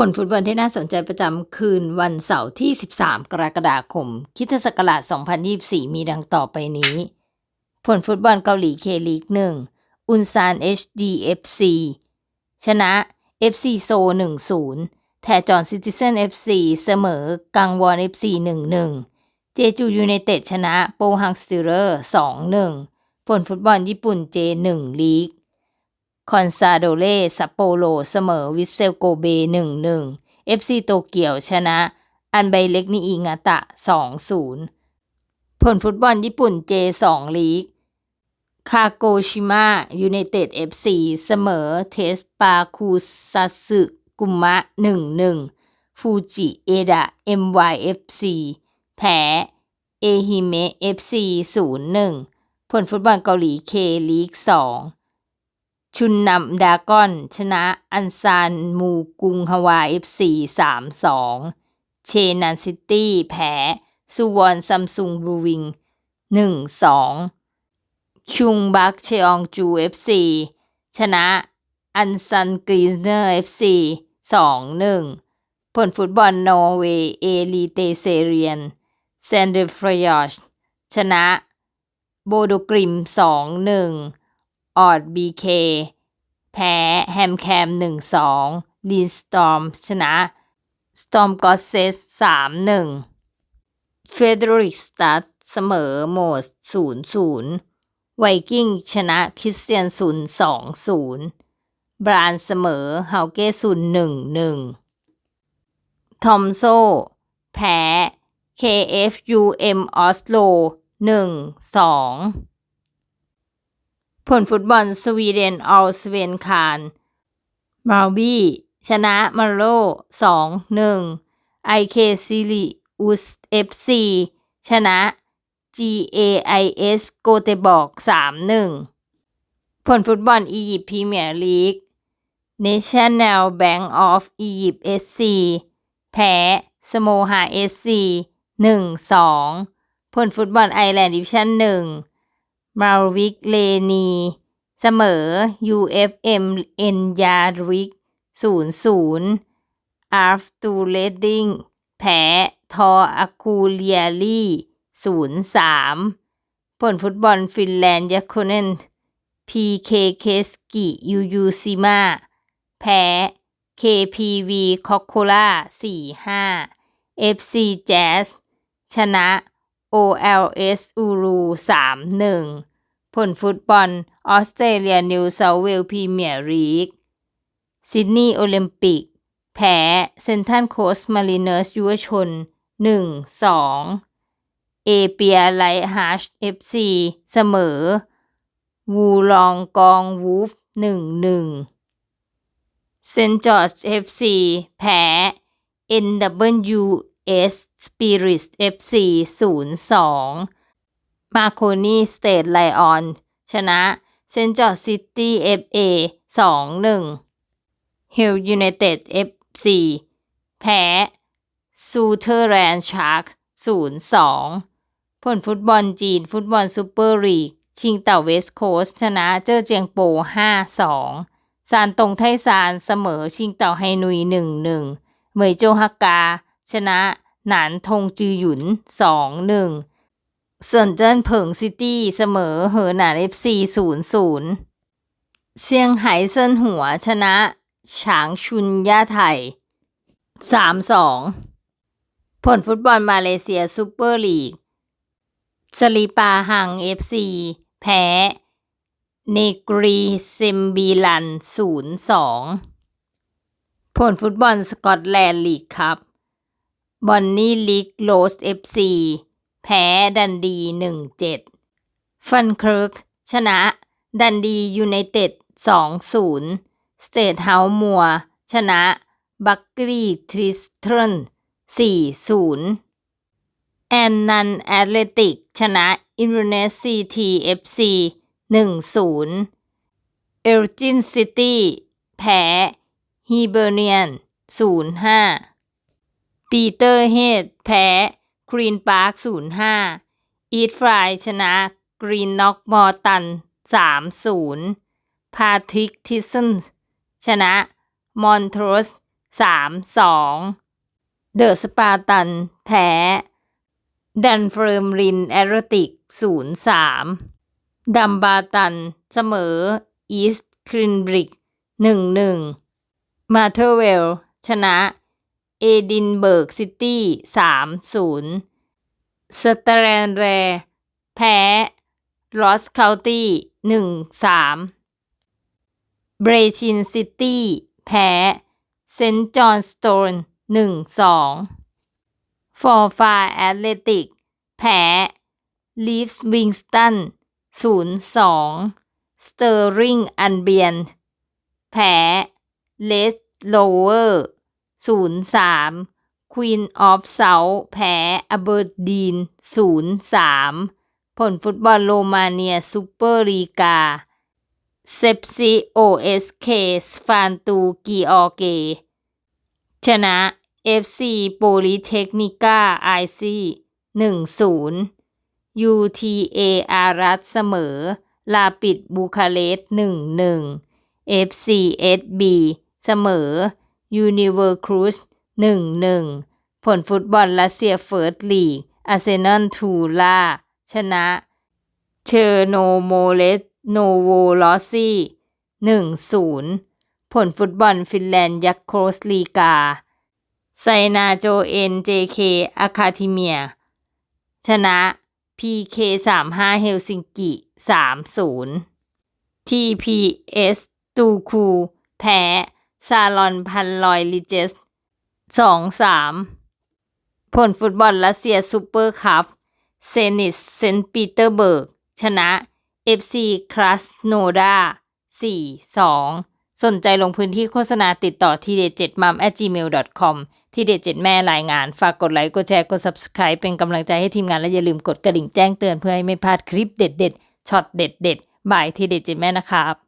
ผลฟุตบอลที่น่าสนใจประจำคืนวันเสาร์ที่ 13 กรกฎาคมคริสตศักราช2024 มีดังต่อไปนี้ ผลฟุตบอลเกาหลีเคลีก1อุนซาน HDFC ชนะ FC โซ 1-0 แทจอนซิติเซน FC เสมอ กังวอน FC 1-1 เจจูยูไนเต็ดชนะโปฮังสติเลอร์ 2-1 ผลฟุตบอลญี่ปุ่น J1 ลีก คอนซาโดเล่ซัปโปโรเสมอวิเซลโกเบ 1-1 FC โตเกียวชนะ อันไบเล็กนิอิงาตะ 2-0 ผลฟุตบอลญี่ปุ่น J2 ลีก คาโกชิมะยูไนเต็ด FC เสมอเทสปาคูซัสึกุมะ 1-1 ฟูจิเอดะ MYFC แพ้เอฮิเมะ FC 0-1 ผลฟุตบอลเกาหลีเคลีก 2 ชุนนำดากอน ชนะอันซานมูกุงฮาวา FC 3-2เชนันซิตี้แพ้ซูวอนซัมซุงบลูวิง1-2ชุงบักเชองจู FC ชนะอันซันกรีนเนอร์ FC 2-1ผลฟุตบอลนอร์เวย์เอลีเตเซเรียนแซนเดฟรยอชชนะโบโดกริม2-1อ ออดบีเคแพ้แฮมแคม1-2ลีนสตอมชนะสตอมกอสเซส3-1เฟเดริกสตัดเสมอโมส0-0ไวกิ้งชนะคริสเตียนซุนย์2 0บรานเสมอเฮาเกซุนย์1 1ทอมโซ แพ้ KFUM ออสโล1-2 ผลฟุตบอลสวีเดนออลสเวนคานมาลบี้ชนะมาโล2-1 IK ซิลิอุส FC ชนะ GAIS โกเตบอก3-1ผลฟุตบอลอียิปต์พรีเมียร์ลีก National Bank of Egypt SC แพ้สโมฮา SC 1-2 ผลฟุตบอลไอแลนด์ดิวิชั่น1 มาวิกเลนี เสมอ UFM เอ็นยาริก0-0อาร์ฟตูเลดดิงแพ้ทออาคูเลียรี0-3ผลฟุตบอลฟินแลนด์ยาโคเนน PK เคสกิยูยูซิมาแพ้ KPV คอกโคล่า4-5 FC Jazz ชนะ OLS อูรู3-1 ผลฟุตบอลออสเตรเลียนิวเซาเวลพรีเมียร์ลีกซิดนีย์โอลิมปิก แพ้เซนทันโคสมารีเนอร์สยุวชน 1-2 เอเปียไลท์ฮาร์ชเอฟซีเสมอ วูลองกองวูฟ 1-1เซนจอร์จเอฟซีแพ้ S Spirit FC 0-2 มาโคนีสเตทไลออนชนะเซนจอร์ซิตี้ FA 2-1เฮลยูไนเต็ด FC แพ้ซูเทอร์แรนชาร์ก0-2 ผลฟุตบอลจีน ฟุตบอลซูเปอร์ลีก ชิงเต่าเวสต์โคสชนะเจอเจียงโป 5-2 ซานตงไทซานเสมอชิงเต่าไฮนุย 1-1 เหมยโจฮักกา ชนะหนานทงจือหยุน 2-1เซินเจิ้นเผิงซิตี้เสมอเหอหนาน FC 0-0เชียงไฮ้เซินหัวชนะ ฉางชุนย่าไทย 3-2 ผลฟุตบอลมาเลเซียซูเปอร์ลีกสลีปาหัง FC แพ้ เนกรีเซมบีลัน 0-2 ผลฟุตบอลสกอตแลนด์ลีกครับ บอนนี่ลีกโลส FC แพ้ดันดี 1-7 ฟันเคิร์กชนะ ดันดียูไนเต็ด 2-0 สเตทเฮาส์มัว ชนะ บักกรีทริสเทน4-0 แอนนันแอตเลติก ชนะ อินโดนีเซียทีเอฟซี1-0 เอลจินซิตี้ แพ้ฮีเบเนียน 0-5 ปีเตอร์เฮดแพ้ครีนพาร์ค0-5อีทฟรายชนะกรีนน็อกมอร์ตัน3-0พาทริกทิสันชนะมอนทรส3-2เดอะสปาร์ตัน แพ้ดันเฟิร์มรินแอตเลติก0-3ดัมบาตัน เสมออีสต์คลินบริก1-1มาเทอร์เวล ชนะ เอดินเบิร์กซิตี้3-0สแตรนแรแพ้ลอสเคาตี้1-3เบรชินซิตี้แพ้เซนต์จอห์นสโตน1-2ฟอร์ฟาแอตเลติกแพ้ลีฟส์วิงสตัน0-2สเตอร์ริงอันเบียนแพ้เลสโลเวอร์ 0-3ควีนออฟเซาแพ้อเบอร์ดีน 0-3 ผลฟุตบอลโรมาเนียซูเปอร์ลีกาเซปซิโอเอสเคสฟานตูกีออเก ชนะ FC โปลิเทคนิก้าไอซี1-0 UTA อารัสเสมอ ลาปิดบูคาเรสต์1-1 FCSB เสมอ ยูนิเวอร์ครูส1-1 ผลฟุตบอลรัสเซียเฟิร์สลีกอาร์เซนอลทูล่าชนะเชอร์โนโมเลสโนโวลอซี่1-0 ผลฟุตบอลฟินแลนด์ยักโครสลีกาไซนาโจเอ็นเจเคอะคาทิเมีย ชนะ PK 35 เฮลซิงกิ 3-0 TPS ตูคู แพ้ ซาลอนพันลอยลิเจส2-3ผลฟุตบอลรัสเซียซูเปอร์คัพเซนิสเซนต์ปีเตอร์เบิร์ก ชนะ FC ครัสโนดา4-2สนใจลงพื้นที่โฆษณาติดต่อทีเด็ด7 m u m gmail com ทีเด็ด7แม่รายงาน ฝากกดไลค์ กดแชร์ กด subscribe เป็นกำลังใจให้ทีมงาน และอย่าลืมกดกระดิ่งแจ้งเตือนเพื่อให้ไม่พลาดคลิปเด็ดๆช็อตเด็ดๆบ่ายทีเด็ด7แม่นะครับ